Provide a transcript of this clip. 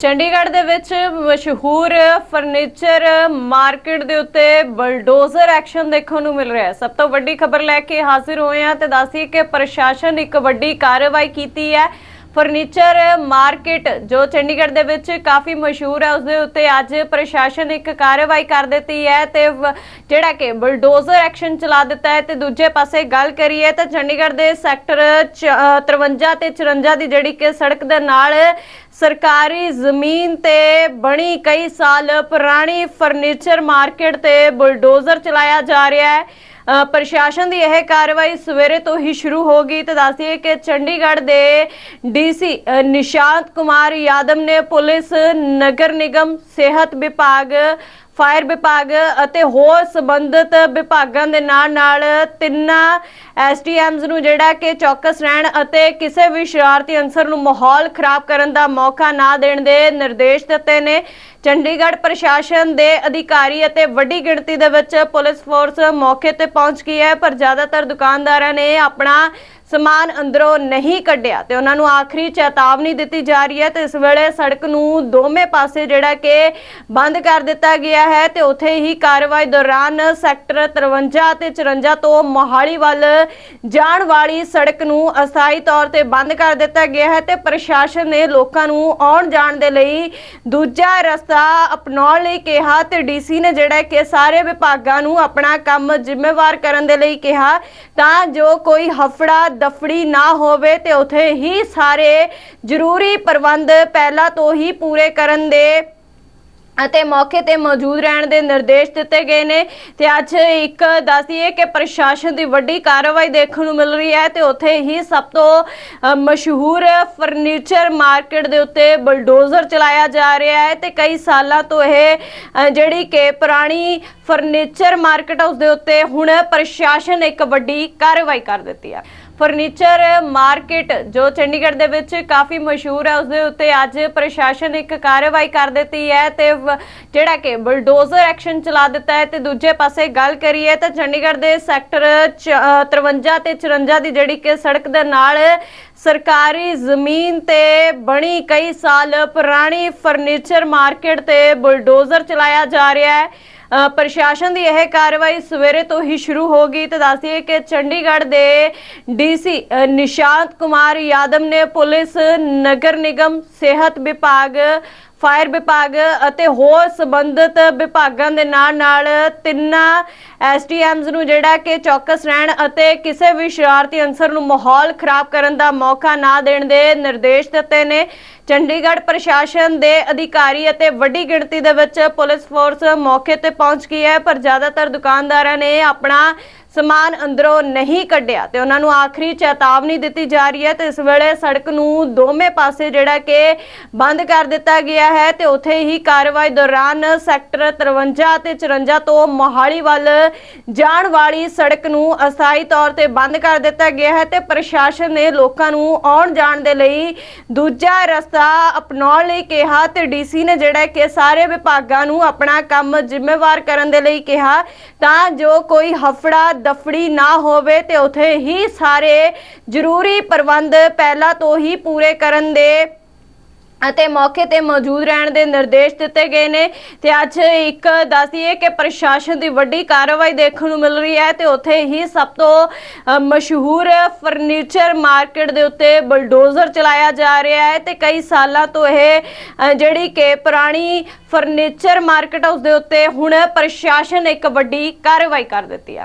ਚੰਡੀਗੜ੍ਹ ਦੇ ਵਿੱਚ ਮਸ਼ਹੂਰ ਫਰਨੀਚਰ ਮਾਰਕੀਟ ਦੇ ਉੱਤੇ ਬਲਡੋਜ਼ਰ ਐਕਸ਼ਨ ਦੇਖਣ ਨੂੰ ਮਿਲ ਰਿਹਾ ਹੈ। ਸਭ ਤੋਂ ਵੱਡੀ ਖਬਰ ਲੈ ਕੇ ਹਾਜ਼ਰ ਹੋਏ ਹਾਂ ਤੇ ਦੱਸੀਏ ਕਿ ਪ੍ਰਸ਼ਾਸਨ ਇੱਕ ਵੱਡੀ ਕਾਰਵਾਈ ਕੀਤੀ ਹੈ। ਫਰਨੀਚਰ ਮਾਰਕੀਟ ਜੋ ਚੰਡੀਗੜ੍ਹ ਦੇ ਵਿੱਚ ਕਾਫੀ ਮਸ਼ਹੂਰ ਹੈ ਉਸ ਦੇ ਉੱਤੇ ਅੱਜ ਪ੍ਰਸ਼ਾਸਨ ਇੱਕ ਕਾਰਵਾਈ ਕਰ ਦਿੱਤੀ ਹੈ ਤੇ ਵ- ਜਿਹੜਾ ਕਿ ਬਲਡੋਜ਼ਰ ਐਕਸ਼ਨ ਚਲਾ ਦਿੱਤਾ ਹੈ ਤੇ ਦੂਜੇ ਪਾਸੇ ਗੱਲ ਕਰੀਏ ਤਾਂ ਚੰਡੀਗੜ੍ਹ ਦੇ ਸੈਕਟਰ ਚ- ਅ, 53 ਤੇ 54 ਦੀ ਜਿਹੜੀ ਕਿ ਸੜਕ ਦੇ ਨਾਲ ਸਰਕਾਰੀ ਜ਼ਮੀਨ ਤੇ ਬਣੀ ਕਈ ਸਾਲ ਪੁਰਾਣੀ ਫਰਨੀਚਰ ਮਾਰਕੀਟ ਤੇ ਬੁਲਡੋਜ਼ਰ ਚਲਾਇਆ ਜਾ ਰਿਹਾ ਹੈ। ਪ੍ਰਸ਼ਾਸਨ ਦੀ ਇਹ ਕਾਰਵਾਈ ਸਵੇਰੇ ਤੋਂ ਹੀ ਸ਼ੁਰੂ ਹੋ ਗਈ ਤੇ ਦੱਸਦੀਏ ਕਿ ਚੰਡੀਗੜ੍ਹ ਦੇ ਡੀਸੀ ਨਿਸ਼ਾਂਤ ਕੁਮਾਰ ਯਾਦਵ ਨੇ ਪੁਲਿਸ, ਨਗਰ ਨਿਗਮ, ਸਿਹਤ ਵਿਭਾਗ ਫਾਇਰ ਵਿਭਾਗ ਅਤੇ ਹੋਰ ਸੰਬੰਧਿਤ ਵਿਭਾਗਾਂ ਦੇ ਨਾਲ ਨਾਲ ਤਿੰਨਾਂ ਐਸਟੀਐਮਸ ਨੂੰ ਜਿਹੜਾ ਕਿ ਚੌਕਸ ਰਹਿਣ ਅਤੇ ਕਿਸੇ ਵੀ ਸ਼ਰਾਰਤੀ ਅਨਸਰ ਨੂੰ ਮਾਹੌਲ ਖਰਾਬ ਕਰਨ ਦਾ ਮੌਕਾ ਨਾ ਦੇਣ ਦੇ ਨਿਰਦੇਸ਼ ਦਿੱਤੇ ਨੇ। ਚੰਡੀਗੜ੍ਹ ਪ੍ਰਸ਼ਾਸਨ ਦੇ ਅਧਿਕਾਰੀ ਅਤੇ ਵੱਡੀ ਗਿਣਤੀ ਦੇ ਵਿੱਚ ਪੁਲਿਸ ਫੋਰਸ ਮੌਕੇ ਤੇ ਪਹੁੰਚ ਗਈ ਹੈ, ਪਰ ਜ਼ਿਆਦਾਤਰ ਦੁਕਾਨਦਾਰਾਂ ਨੇ ਆਪਣਾ ਸਮਾਨ ਅੰਦਰੋਂ ਨਹੀਂ ਕੱਢਿਆ ਤੇ ਉਹਨਾਂ ਨੂੰ ਆਖਰੀ ਚੇਤਾਵਨੀ ਦਿੱਤੀ ਜਾ ਰਹੀ ਹੈ ਤੇ ਇਸ ਵੇਲੇ ਸੜਕ ਨੂੰ ਦੋਵੇਂ ਪਾਸੇ ਜਿਹੜਾ ਕਿ ਬੰਦ ਕਰ ਦਿੱਤਾ ਗਿਆ ਹੈ ਤੇ ਉੱਥੇ ਹੀ ਕਾਰਵਾਈ ਦੌਰਾਨ ਸੈਕਟਰ 53 ਅਤੇ 54 ਤੋਂ ਮੋਹਾਲੀ ਵੱਲ ਜਾਣ ਵਾਲੀ ਸੜਕ ਨੂੰ ਅਸਥਾਈ ਤੌਰ ਤੇ ਬੰਦ ਕਰ ਦਿੱਤਾ ਗਿਆ ਹੈ ਤੇ ਪ੍ਰਸ਼ਾਸਨ ਨੇ ਲੋਕਾਂ ਨੂੰ ਆਉਣ ਜਾਣ ਦੇ ਲਈ ਦੂਜਾ ਰਸਤਾ ਅਪਣਾਉਣ ਲਈ ਕਿਹਾ ਤੇ ਡੀਸੀ ਨੇ ਜਿਹੜਾ ਕਿ ਸਾਰੇ ਵਿਭਾਗਾਂ ਨੂੰ ਆਪਣਾ ਕੰਮ ਜ਼ਿੰਮੇਵਾਰ ਕਰਨ ਦੇ ਲਈ ਕਿਹਾ ਤਾਂ ਜੋ ਕੋਈ ਹਫੜਾ ਦਫੜੀ ਨਾ ਹੋਵੇ ਤੇ ਉਥੇ ਹੀ ਸਾਰੇ ਜ਼ਰੂਰੀ ਪ੍ਰਬੰਧ ਪਹਿਲਾਂ ਤੋਂ ਹੀ ਪੂਰੇ ਕਰਨ ਦੇ ਅਤੇ ਮੌਕੇ ਤੇ ਮੌਜੂਦ ਰਹਿਣ ਦੇ ਨਿਰਦੇਸ਼ ਦਿੱਤੇ ਗਏ ਨੇ। ਤੇ ਅੱਜ ਇੱਕ ਦੱਸਦੀਏ ਕਿ ਪ੍ਰਸ਼ਾਸਨ ਦੀ ਵੱਡੀ ਕਾਰਵਾਈ ਦੇਖਣ ਨੂੰ ਮਿਲ ਰਹੀ ਹੈ ਤੇ ਉੱਥੇ ਹੀ ਸਭ ਤੋਂ ਮਸ਼ਹੂਰ ਫਰਨੀਚਰ ਮਾਰਕੀਟ ਦੇ ਉੱਤੇ ਬਲਡੋਜ਼ਰ ਚਲਾਇਆ ਜਾ ਰਿਹਾ ਹੈ ਤੇ ਕਈ ਸਾਲਾਂ ਤੋਂ ਇਹ ਜਿਹੜੀ ਕਿ ਪੁਰਾਣੀ ਫਰਨੀਚਰ ਮਾਰਕੀਟ ਉਸ ਦੇ ਉੱਤੇ ਹੁਣ ਪ੍ਰਸ਼ਾਸਨ ਇੱਕ ਵੱਡੀ ਕਾਰਵਾਈ ਕਰ ਦਿੱਤੀ ਹੈ ਫਰਨੀਚਰ ਮਾਰਕੀਟ ਜੋ ਚੰਡੀਗੜ੍ਹ ਦੇ ਵਿੱਚ ਕਾਫੀ ਮਸ਼ਹੂਰ ਹੈ ਉਸ ਦੇ ਉੱਤੇ ਅੱਜ ਪ੍ਰਸ਼ਾਸਨ ਇੱਕ ਕਾਰਵਾਈ ਕਰ ਦਿੱਤੀ ਹੈ ਤੇ ਵ- ਜਿਹੜਾ ਕਿ ਬਲਡੋਜ਼ਰ ਐਕਸ਼ਨ ਚਲਾ ਦਿੱਤਾ ਹੈ ਤੇ ਦੂਜੇ ਪਾਸੇ ਗੱਲ ਕਰੀਏ ਤਾਂ ਚੰਡੀਗੜ੍ਹ ਦੇ ਸੈਕਟਰ ਚ- ਅ, 53 ਤੇ 54 ਦੀ ਜਿਹੜੀ ਕਿ ਸੜਕ ਦੇ ਨਾਲ ਸਰਕਾਰੀ ਜ਼ਮੀਨ ਤੇ ਬਣੀ ਕਈ ਸਾਲ ਪੁਰਾਣੀ ਫਰਨੀਚਰ ਮਾਰਕੀਟ ਤੇ ਬੁਲਡੋਜ਼ਰ ਚਲਾਇਆ ਜਾ ਰਿਹਾ ਹੈ। ਪ੍ਰਸ਼ਾਸਨ ਦੀ ਇਹ ਕਾਰਵਾਈ ਸਵੇਰੇ ਤੋਂ ਹੀ ਸ਼ੁਰੂ ਹੋ ਗਈ ਤੇ ਦੱਸਦੀਏ ਕਿ ਚੰਡੀਗੜ੍ਹ ਦੇ ਡੀਸੀ ਨਿਸ਼ਾਂਤ ਕੁਮਾਰ ਯਾਦਵ ਨੇ ਪੁਲਿਸ, ਨਗਰ ਨਿਗਮ, ਸਿਹਤ ਵਿਭਾਗ ਫਾਇਰ ਵਿਭਾਗ ਅਤੇ ਹੋਰ ਸੰਬੰਧਿਤ ਵਿਭਾਗਾਂ ਦੇ ਨਾਲ ਨਾਲ ਤਿੰਨਾਂ ਐਸਟੀਐਮਸ ਨੂੰ ਜਿਹੜਾ ਕਿ ਚੌਕਸ ਰਹਿਣ ਅਤੇ ਕਿਸੇ ਵੀ ਸ਼ਰਾਰਤੀ ਅਨਸਰ ਨੂੰ ਮਾਹੌਲ ਖਰਾਬ ਕਰਨ ਦਾ ਮੌਕਾ ਨਾ ਦੇਣ ਦੇ ਨਿਰਦੇਸ਼ ਦਿੱਤੇ ਨੇ। ਚੰਡੀਗੜ੍ਹ ਪ੍ਰਸ਼ਾਸਨ ਦੇ ਅਧਿਕਾਰੀ ਅਤੇ ਵੱਡੀ ਗਿਣਤੀ ਦੇ ਵਿੱਚ ਪੁਲਿਸ ਫੋਰਸ ਮੌਕੇ ਤੇ ਪਹੁੰਚ ਗਈ ਹੈ, ਪਰ ਜ਼ਿਆਦਾਤਰ ਦੁਕਾਨਦਾਰਾਂ ਨੇ ਆਪਣਾ ਸਮਾਨ ਅੰਦਰੋਂ ਨਹੀਂ ਕੱਢਿਆ ਤੇ ਉਹਨਾਂ ਨੂੰ ਆਖਰੀ ਚੇਤਾਵਨੀ ਦਿੱਤੀ ਜਾ ਰਹੀ ਹੈ ਤੇ ਇਸ ਵੇਲੇ ਸੜਕ ਨੂੰ ਦੋਵੇਂ ਪਾਸੇ ਜਿਹੜਾ ਕਿ ਬੰਦ ਕਰ ਦਿੱਤਾ ਗਿਆ ਹੈ ਤੇ ਉੱਥੇ ਹੀ ਕਾਰਵਾਈ ਦੌਰਾਨ ਸੈਕਟਰ 53 ਤੇ 54 ਤੋਂ ਮੋਹਾਲੀ ਵੱਲ ਜਾਣ ਵਾਲੀ ਸੜਕ ਨੂੰ ਅਸਥਾਈ ਤੌਰ ਤੇ ਬੰਦ ਕਰ ਦਿੱਤਾ ਗਿਆ ਹੈ ਤੇ ਪ੍ਰਸ਼ਾਸਨ ਨੇ ਲੋਕਾਂ ਨੂੰ ਆਉਣ ਜਾਣ ਦੇ ਲਈ ਦੂਜਾ ਰਸਤਾ ਅਪਣਾਉਣ ਲਈ ਕਿਹਾ ਤੇ ਡੀਸੀ ਨੇ ਜਿਹੜਾ ਕਿ ਸਾਰੇ ਵਿਭਾਗਾਂ ਨੂੰ ਆਪਣਾ ਕੰਮ ਜ਼ਿੰਮੇਵਾਰ ਕਰਨ ਦੇ ਲਈ ਕਿਹਾ ਤਾਂ ਜੋ ਕੋਈ ਹਫੜਾ ਦਫੜੀ ਨਾ ਹੋਵੇ ਤੇ ਉਥੇ ਹੀ ਸਾਰੇ ਜ਼ਰੂਰੀ ਪ੍ਰਬੰਧ ਪਹਿਲਾਂ ਤੋਂ ਹੀ ਪੂਰੇ ਕਰਨ ਦੇ ਅਤੇ ਮੌਕੇ ਤੇ ਮੌਜੂਦ ਰਹਿਣ ਦੇ ਨਿਰਦੇਸ਼ ਦਿੱਤੇ ਗਏ ਨੇ ਤੇ ਅੱਜ ਇੱਕ ਦੱਸਦੀਏ ਕਿ ਪ੍ਰਸ਼ਾਸਨ ਦੀ ਵੱਡੀ ਕਾਰਵਾਈ ਦੇਖਣ ਨੂੰ ਮਿਲ ਰਹੀ ਹੈ ਤੇ ਉੱਥੇ ਹੀ ਸਭ ਤੋਂ ਮਸ਼ਹੂਰ ਫਰਨੀਚਰ ਮਾਰਕੀਟ ਦੇ ਉੱਤੇ ਬਲਡੋਜ਼ਰ ਚਲਾਇਆ ਜਾ ਰਿਹਾ ਹੈ ਤੇ ਕਈ ਸਾਲਾਂ ਤੋਂ ਇਹ ਜਿਹੜੀ ਕਿ ਪੁਰਾਣੀ ਫਰਨੀਚਰ ਮਾਰਕੀਟ ਉਸ ਦੇ ਉੱਤੇ ਹੁਣ ਪ੍ਰਸ਼ਾਸਨ ਇੱਕ ਵੱਡੀ ਕਾਰਵਾਈ ਕਰ ਦਿੱਤੀ ਹੈ